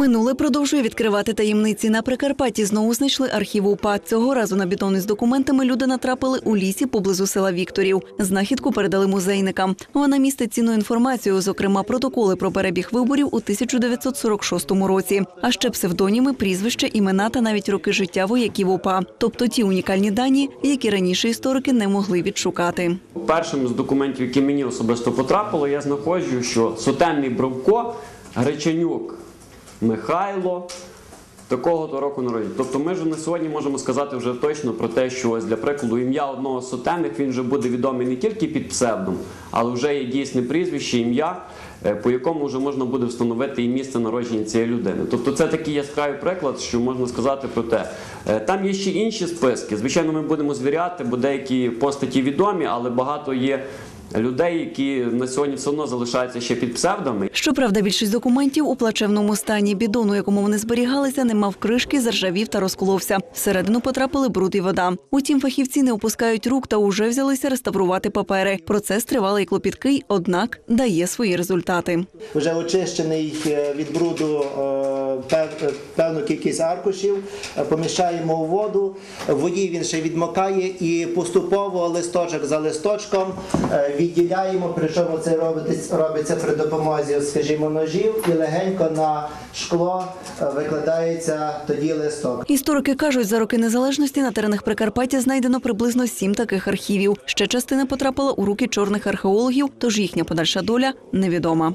Минуле продовжує відкривати таємниці. На Прикарпатті знову знайшли архів УПА. Цього разу на бетони з документами люди натрапили у лісі поблизу села Вікторів. Знахідку передали музейникам. Вона містить цінну інформацію, зокрема протоколи про перебіг виборів у 1946 році, а ще псевдоніми, прізвища, імена та навіть роки життя вояків УПА. Тобто ті унікальні дані, які раніше історики не могли відшукати. Першим з документів, які мені особисто потрапило, я знаходжу, що сотенний Бровко, Гречанюк Михайло. Такого то року народження. Тобто ми вже на сьогодні можемо сказати вже точно про те, що ось для прикладу ім'я одного з сотенних він вже буде відомий не тільки під псевдом, але вже є дійсне прізвище, ім'я, е, по якому вже можна буде встановити і місце народження цієї людини. Тобто це такий яскравий приклад, що можна сказати про те. Е, Там є ще інші списки. Звичайно, ми будемо звіряти, бо деякі постаті відомі, але багато є людей, які на сьогодні все одно залишаються ще під псевдами. Щоправда, більшість документів у плачевному стані. Бідон, у якому вони зберігалися, не мав кришки, заржавів та розколовся. Всередину потрапили бруд і вода. Утім, фахівці не опускають рук та уже взялися реставрувати папери. Процес тривалий і клопіткий, однак дає свої результати. вже очищений е, від бруду е, е, певну кількість аркушів, поміщаємо у воду. В воді він ще відмокає і поступово листочок за листочком відділяємо. Причому це робиться, робиться при допомозі, скажімо, ножів, і легенько на шкло е, викладається тоді листок. Історики кажуть, за роки незалежності на теренах Прикарпаття знайдено приблизно сім таких архівів. Ще частина потрапила у руки чорних археологів, тож їхня подальша доля невідома.